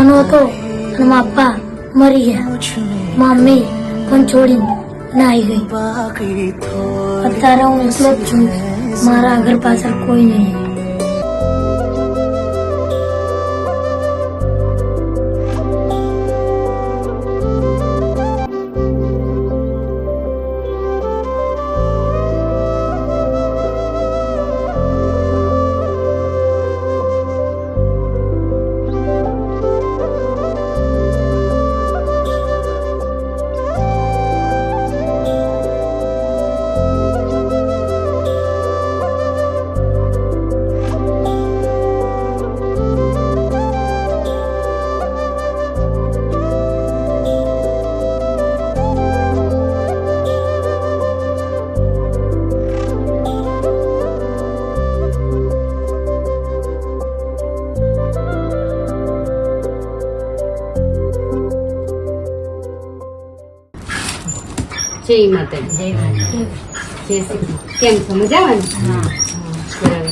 નાનો હતો અને મારા પપ્પા મરી ગયા મમ્મી પણ છોડીને નાઈ ગઈ. અત્યારે હું એકલો જ છું. મારા આગળ પાછળ કોઈ નહીં. જય માતાજી. જય શ્રી કેમ છો? મજામાં બરાબર.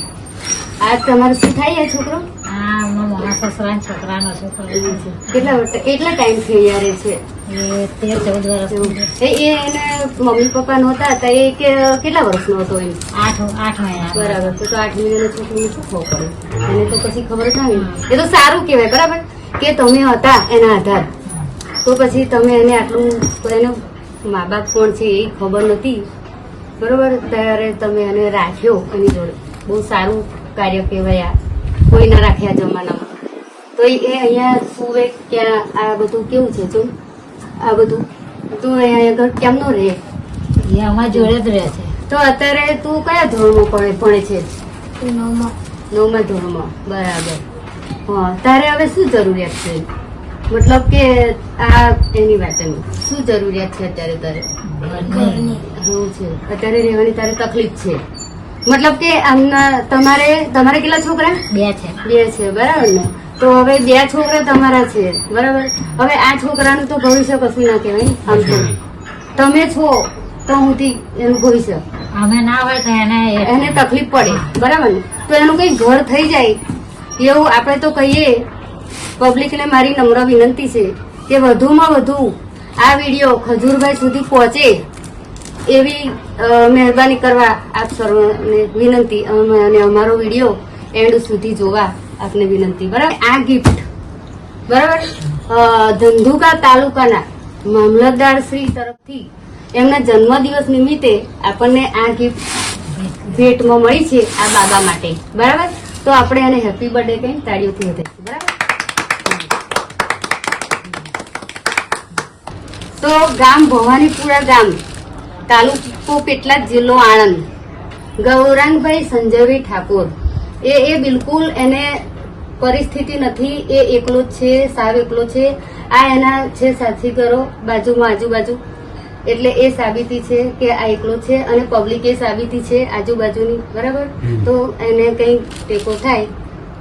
આ તમારો શું થાય છોકરો? કેટલા વર્ષ- કેટલા ટાઈમથી અહીંયા રહે છે? મમ્મી પપ્પા નહોતા હતા એ કેટલા વર્ષનો હતો એમ? બરાબર. તો તો આઠ મહિનાના છોકરીને શું ખબર પડે? એને તો પછી ખબર ના એ તો સારું કહેવાય બરાબર? કે તમે હતા એના આધાર. તો પછી તમે એને આટલું એનો મા બાપ કોણ છે એ ખબર નથી. બરોબર? ત્યારે તમે એને રાખ્યો એની જોડે. બહુ સારું કાર્ય કહેવાય આ. કોઈ ના રાખ્યા જમાનામાં. તો એ અહીંયા સુવે ક્યાં આ બધું કેવું છે જો આ બધું? તું અહીંયા ઘર કેમનો રહે? એ અમારા જોડે જ રહે છે. તો અત્યારે તું કયા ધોરણમાં ભણે ભણે છે? નવમાં. નવમા ધોરણમાં. બરાબર. હા તારે હવે શું જરૂરિયાત છે? મતલબ કે આ એની વાત એમ. શું જરૂરિયાત છે અત્યારે તારે? ઘરની શું છે. અત્યારે રહેવાની તારે તકલીફ છે. મતલબ કે આમના તમારે તમારે કેટલા છોકરા? બે છે. બે છે બરાબર ને? તો હવે બે છોકરા તમારા છે બરાબર? હવે આ છોકરાનું તો ભવિષ્ય કશું ના કહેવાય આમ તો. તમે છો તો હુંથી એનું ભવિષ્ય. અમે ના હોય તો એને એને તકલીફ પડે બરાબર ને? તો એનું કંઈ ઘર થઈ જાય. એવું આપણે તો કહીએ પબ્લિકને મારી નમ્ર વિનંતી છે કે વધુમાં વધુ આ વીડિયો ખજૂરભાઈ સુધી પહોંચે એવી મહેરબાની કરવા આપ સર્વને વિનંતી. અને અમારો વીડિયો એન્ડ સુધી જોવા આપને વિનંતી. બરાબર? આ ગિફ્ટ બરાબર? ધંધુકા તાલુકાના મામલતદાર શ્રી તરફથી એમના જન્મદિવસ નિમિત્તે આપણને આ ગિફ્ટ ભેટમાં મળી છે આ બાબા માટે. બરાબર? તો આપણે એને હેપી બર્થડે કંઈ તાળીઓથી વધારીશું. બરાબર? તો ગામ ભવાનીપુરા ગામ તાલુકો પેટલા જિલ્લો આણંદ. ગૌરાંગભાઈ સંજયભાઈ ઠાકોર. એ એ બિલકુલ એને પરિસ્થિતિ નથી એ એકલો છે સાવ એકલો છે. આ એના છે સાથીદારો બાજુમાં આજુબાજુ. એટલે એ સાબિતી છે કે આ એકલો છે અને પબ્લિક એ સાબિતી છે આજુબાજુની બરાબર? તો એને કંઈ ટેકો થાય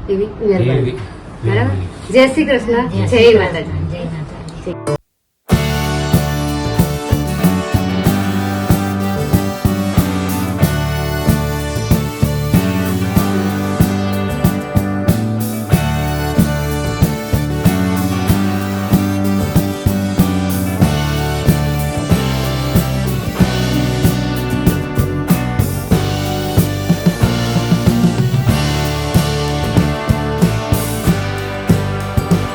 એવી મહેરબાની બરાબર? જય શ્રી કૃષ્ણ. જય માતાજી. જય માતાજી.